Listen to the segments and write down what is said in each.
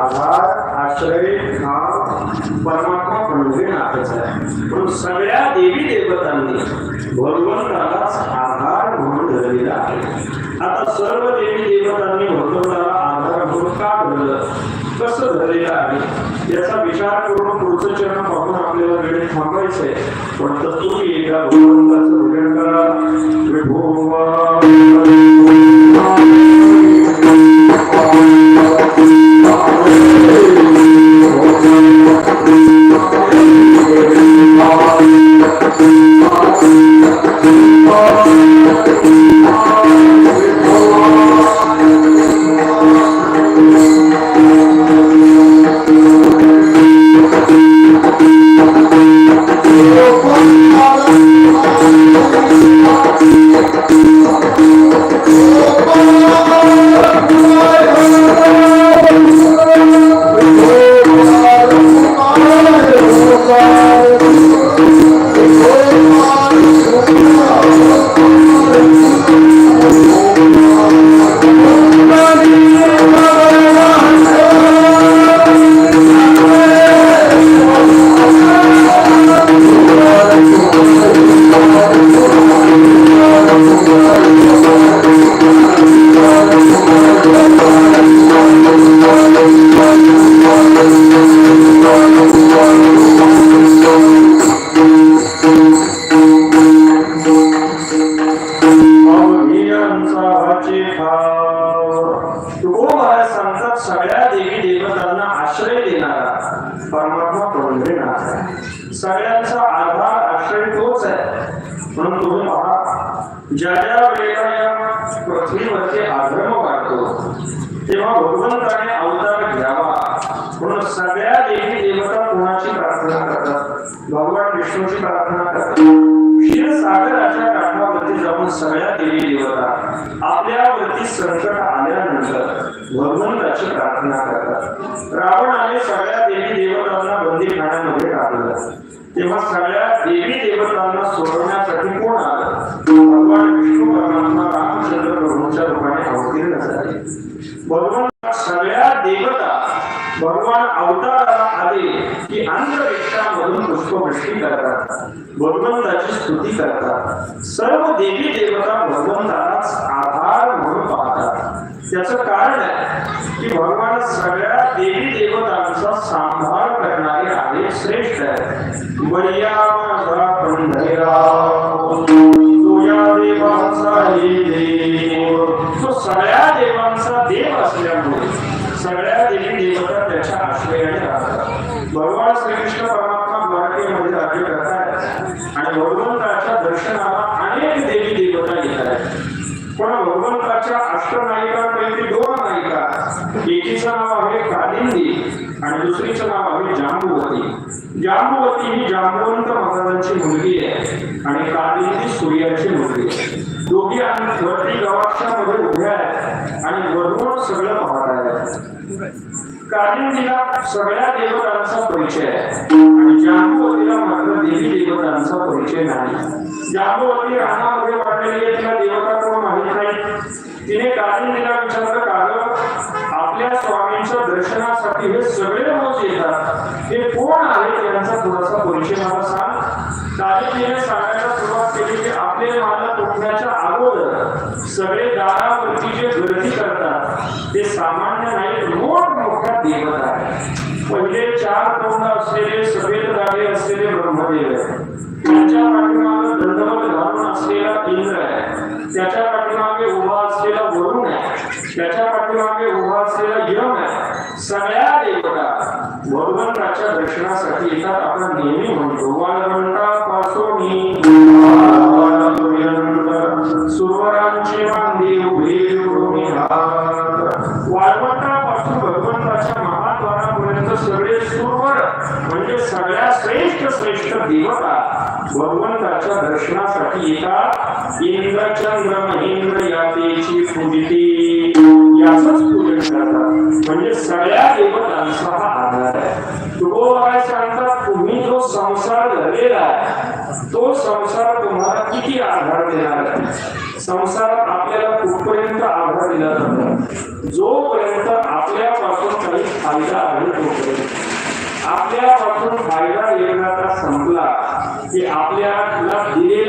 आधार आश्रय हा परमात्मा म्हणजे नातच आहे. पण सगळ्या देवी देवतांनी भगवंतालाच आधार म्हणून धरलेला आहे. आता सर्व देवी देवतांनी भगवंताला आधार म्हणून का धरलं? कसं धरलेलं आहे? याचा विचार करून पुढचं चरण पाहून आपल्याला वेळ थांबायचंय. पण तुम्ही एकदा भगवंताचं भजन करा. विठोबा. Thank. भगवंताची प्रार्थना करतात. रावणाने सगळ्या देवी देवतांना बंदी खाण्यामध्ये टाकलं तेव्हा सगळ्या देवी देवतांना सोडवण्यासाठी कोण आला? भगवान विष्णू परमात्मा रामचंद्र प्रभूंच्या रूपाने अवतीर्ण झाले. भगवान सगळ्या देवता भगवान अवताराला आले की अंतरिक्षामधून पुष्पवृष्टी करतात. भगवंताची स्तुती करतात. सर्व देवी देवता भगवंतालाच आधार म्हणून पाहतात. त्याचं कारण आहे की भगवान सगळ्या देवी देवतांचा सांभाळ करणारे आहे श्रेष्ठ आहे मर्यादा माझा तुझ्या देवांचा देव तो सगळ्या देवांचा देव असल्यामुळे सगळ्या देवी देवता त्याच्या आश्रयाने राहतात. भगवान श्रीकृष्ण परमात्मा मराठीमध्ये राज्य करतायत. आणि भगवंताच्या दर्शनाला अनेक देवी देवता येत आहेत. पण भगवंताच्या अष्टनायिकांपैकी दोन नायिका. एकीचं नाव आहे कालिंदी आणि दुसरीचं नाव आहे जांबुवती. जांबुवती ही जांबुवंत महाराजांची मुलगी आहे आणि कालिंदी सूर्याची मुलगी आहे. दोघी आणि वरती गवाक्षामध्ये उभ्या आहेत आणि वरून सगळं पाहत आहेत. कालिंदीला सगळ्या देवतांचा परिचय आहे आणि जांबुवतीला मात्र देवी देवतांचा परिचय नाही. जांबुवती रानामध्ये वाढलेली आहे तिला देवता कोण माहीत नाही तिने कालिंदीला विचारलं कारण आपल्या स्वामींच्या दर्शनासाठी हे सगळे रोज येतात हे कोण आहे यांचा थोडासा परिचय मला सांग. कालिंदीने सांगायला सुरुवात केली की आपले मला तुटण्याच्या अगोदर सगळे दारावरती जे गर्दी करतात ते सामान्य नाही मोठ मोठमोठ्या देवता आहे. पहिले चार तोंड असलेले सफेद दाढे असलेले ब्रह्मदेव आहे त्यांच्या पाठीमागे दंडवत घालून असलेला इंद्र आहे. त्याच्या भगवंताच्या दर्शनासाठी येतात इंद्रचंद्र महेंद्र यातेची पूजिती. याच पूजन करतात. म्हणजे सगळ्या देवतांचा हा आधार आहे. तुकोबाई सांगतात? तुम्ही जो संसार झालेला आहे तो संसार तुम्हाला किती आधार देणार आहे? संसारात आपल्याला कुठपर्यंत आधार दिला जातो? जोपर्यंत आपल्यापासून काही फायदा आहे तोपर्यंत. आपल्यापासून फायदा येणारा की आपल्याला दिलेला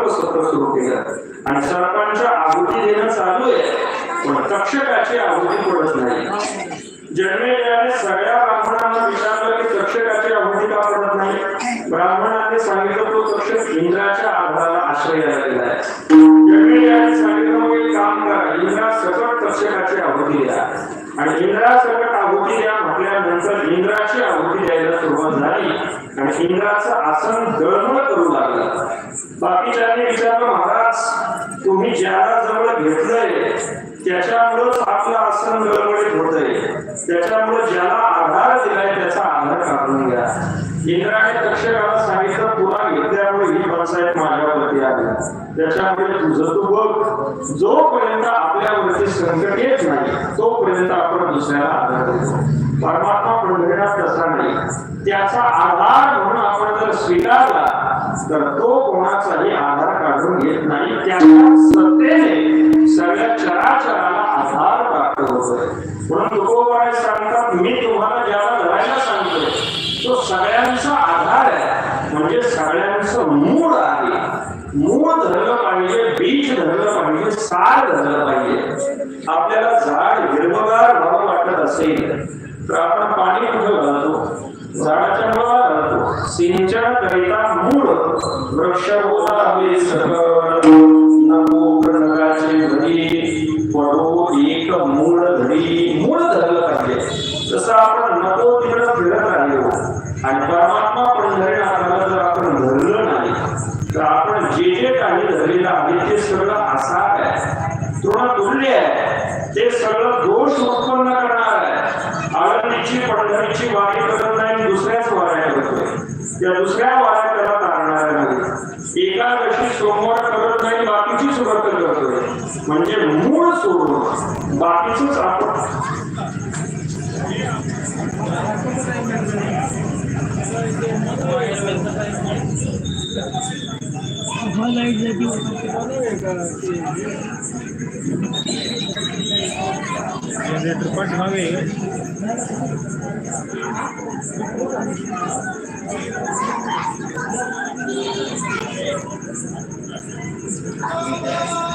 आल्यानंतर सर्व सत्र सुरू केलं. आणि सर्पांच्या आहुती देणं चालू आहे. पण तक्षकाची आहुती पडत नाही. जन्मेजयाने सगळ्या ब्राह्मणांना विचारलं की तक्षकाची आहुती का पडत नाही? ब्राह्मणाने सांगितलं तो तक्षक इंद्राच्या आधाराला आश्रय गेला आहे. जन्मेजयाने सांगितलं की काम करा. इंद्रा सकट तक्षकाची आहुती द्या. आणि इंद्रा सकट आहुती द्या म्हटल्यानंतर इंद्राची आहुती द्यायला सुरुवात झाली. आणि इंद्राचं आसन दळमळ करू लागलं. बाकीच्यांनी विचारलं महाराज तुम्ही ज्याला जवळ घेतलंय त्याच्यामुळं आपलं आसन गडबडीत होत आहे त्याच्यामुळे ज्याला आधार दिलाय त्याचा आधार काढून घ्या. इंद्राने तक्षकाला सांगितलं तुला घेतल्यामुळे ही पंचायत माझ्यावरती आली. त्याच्यामुळे तुझं तू बघ. जोपर्यंत आपल्यावरती संकट येत नाही तोपर्यंत आपण दुसऱ्याला आधार देतो परमात्मा पंढरीनाथ तसा नाही. त्याचा आधार म्हणून आपण जर स्वीकारला तर तो कोणाचाही आधार काढून घेत नाही. त्याच्या सत्तेने सगळ्या चराचराला आधार प्राप्त होतोय म्हणून तुकोबाई सांगतात मी तुम्हाला ज्याला धरायला सांगतोय तो सगळ्यांचा आधार आहे. म्हणजे सगळ्यांचं मूळ आहे. मूळ धरलं पाहिजे बीज धरलं पाहिजे सार धरलं पाहिजे. पडो एक मूळ घडी म्हणजे मूळ सोडून बाकीच आपण जनरेटर पाठवावे Thank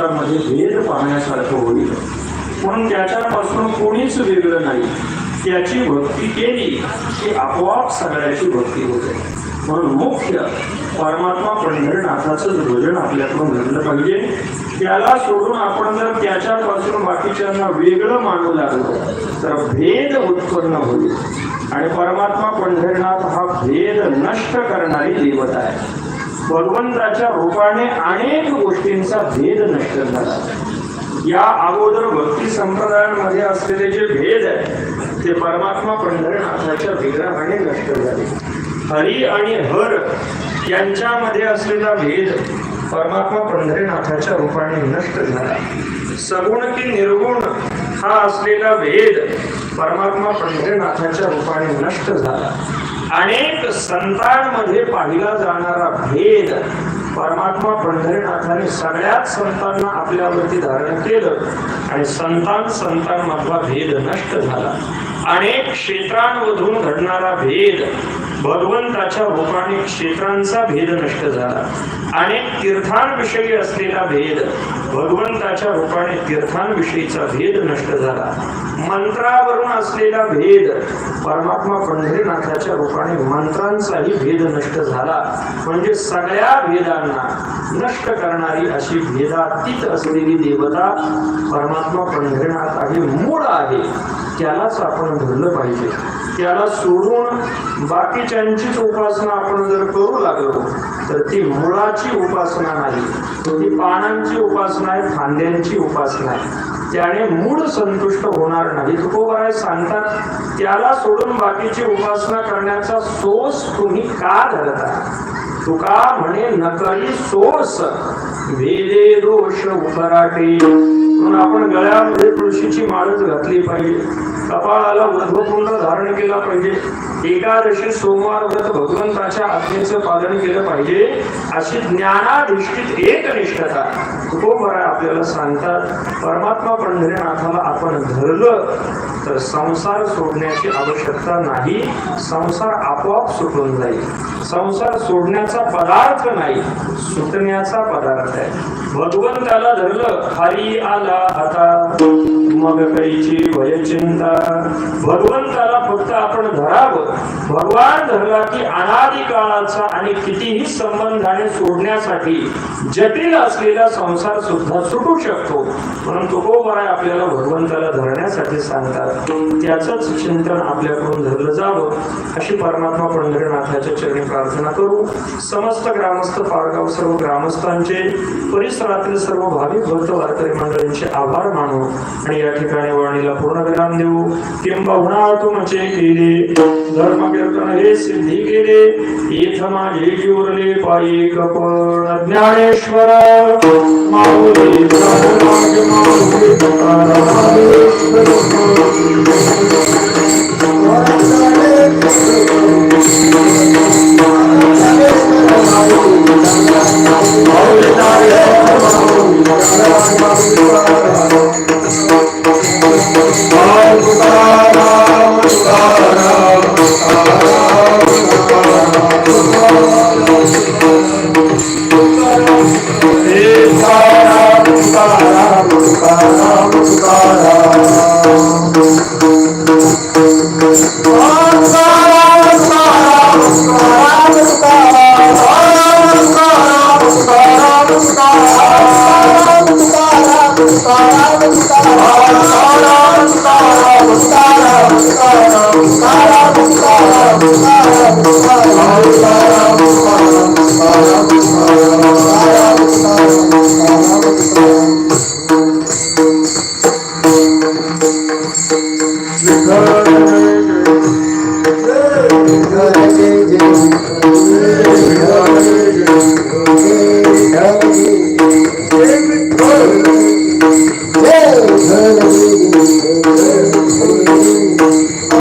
असलेल्या भेद पाहण्यासारखं होईल. म्हणून त्याच्यापासून कोणीच वेगळं नाही. त्याची भक्ती केली की आपोआप सगळ्याची भक्ती होते. म्हणून मुख्य परमात्मा पंढरीनाथाचं भजन आपल्याकडून घडलं पाहिजे. त्याला सोडून आपण जर त्याच्यापासून बाकीच्यांना वेगळं मानू लागलो तर भेद उत्पन्न होईल. आणि परमात्मा पंढरीनाथ हा भेद नष्ट करणारी देवता आहे. भगवंताच्या रूपाने अनेक गोष्टींचा भेद नष्ट झाला. या अगोदर भक्ती संप्रदायांमध्ये असलेले जे भेद आहे ते परमात्मा पंढरनाथाच्या विग्रहाने नष्ट झाले. हरी आणि हर यांच्यामध्ये असलेला भेद परमात्मा पंढरीनाथाच्या रूपाने नष्ट झाला. सगुण की निर्गुण हा असलेला भेद परमात्मा पंढरीनाथाच्या रूपाने नष्ट झाला. अनेक संतांमध्ये पाहिला जाणारा भेद परमात्मा पंढरीनाथाने सगळ्याच संतांना आपल्यावरती धारण केलं आणि संतान संतांमधला भेद नष्ट झाला. अनेक क्षेत्रांमधून घडणारा भेद भगवंताच्या रूपाने क्षेत्रांचा भेद नष्ट झाला. अनेक तीर्थांविषयी असलेला भेद भगवंताच्या रूपाने तीर्थांविषयीचा भेद नष्ट झाला. मंत्रावरून असलेला भेद परमात्मा पंढरीनाथाच्या रूपाने मंत्रांचाही भेद नष्ट झाला. म्हणजे सगळ्या भेदांना नष्ट करणारी अशी भेदातीत असलेली देवता परमात्मा पंढरीनाथ आहे मूळ आहे. त्यालाच आपण धरलं पाहिजे. त्याला सोडून बाकीच्यांचीच उपासना आपण जर करू लागलो तर ती मुळाची उपासना नाही. ती पानांची उपासना आहे फांद्यांची उपासना आहे. त्याने मूळ संतुष्ट होणार नाही. तुकोबाराय सांगतात त्याला सोडून बाकीची उपासना करण्याचा सोस तुम्ही का धरता तुका म्हणे नकळी सोस वेदे दोष उपराटे. म्हणून आपण गळ्यामध्ये तुळशीची माळच घातली पाहिजे. कपाळाला उर्ध्वपुंड धारण केला पाहिजे. एकादशी सोमवार व्रत भगवंताच्या आज्ञेचं पालन केलं पाहिजे. अशी ज्ञानाधिष्ठित एकनिष्ठता तुकोबराय आपल्याला सांगतात. परमात्मा पंढरीनाथाला आपण धरलं तर संसार सोडण्याची आवश्यकता नाही. संसार आपोआप सुटून जाईल. संसार सोडण्याचा पदार्थ नाही सुटण्याचा पदार्थ आहे. भगवंताला धरलं हरी आला हाता मग कैची भयचिंता भगवंताला फक्त आपण धरावं. भगवान धरला की अनादी काळाचा आणि कितीही संबंधाने सोडण्यासाठी जटिल असलेला संसार सुद्धा सुटू शकतो. म्हणून तुकोबराय हो आपल्याला भगवंताला धरण्यासाठी सांगतात. त्याचंच चिंतन आपल्याकडून धरलं जावं. अशी परमात्मा पंढरीनाथाच्या चरणी प्रार्थना करू. समस्त ग्रामस्थ पारगाव सर्व ग्रामस्थांचे परिसरातील सर्व भाविक भक्त वारकरी मंडळींचे आभार मानू. आणि या या ठिकाणी वाणीला पूर्ण विराम देऊ. किंबहुना तुमचे केले धर्म कीर्तन हे सिद्धी केले येथ माझे जिवरले पायी कपण ज्ञानेश्वर. Thank you. Gracias.